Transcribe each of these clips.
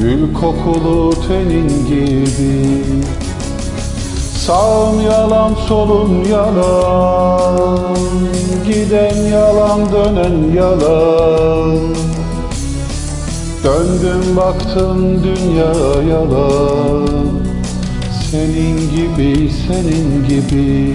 Gül kokulu tenin gibi. Sağım yalan solum yalan. Giden yalan dönen yalan. Döndüm baktım dünya yalan. Senin gibi senin gibi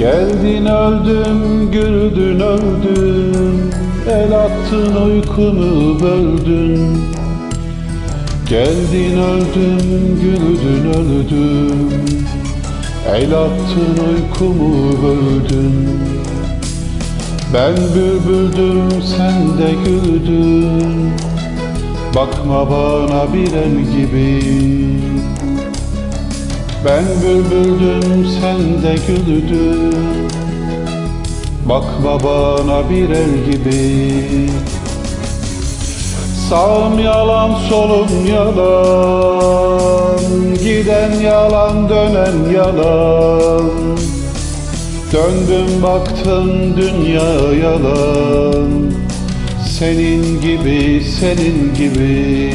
Geldin öldüm, güldün öldüm El attın uykumu böldün. Geldin öldüm, güldün öldüm El attın uykumu böldün. Ben bülbüldüm, sen de güldün. Bakma bana bir el gibi ben bülbüldüm sen de güldün. Bakma bana bir el gibi. Sağım yalan solum yalan. Giden yalan dönen yalan. Döndüm baktım dünya yalan. Senin gibi senin gibi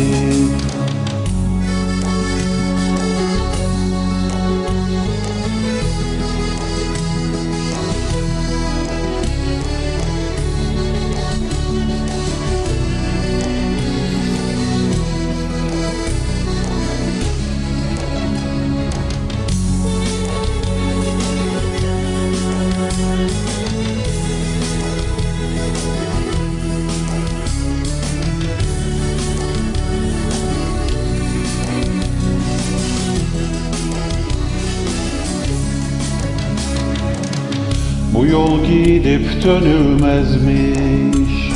Bu yol gidip dönülmezmiş.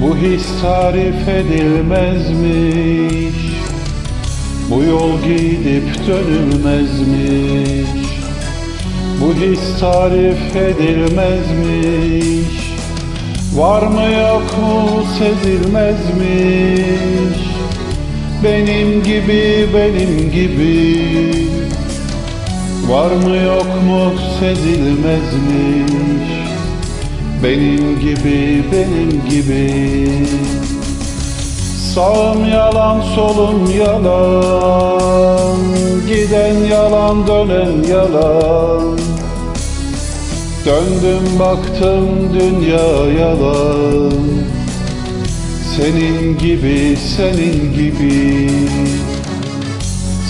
Bu his tarif edilmezmiş. Bu yol gidip dönülmezmiş. Bu his tarif edilmezmiş. Var mı yok mu sezilmezmiş. Benim gibi benim gibi Var mı yok mu sezilmezmiş? Benim gibi benim gibi. Sağım yalan solum yalan. Giden yalan dönen yalan. Döndüm baktım dünya yalan. Senin gibi senin gibi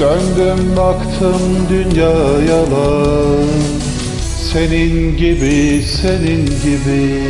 Döndüm baktım dünya yalan. Senin gibi senin gibi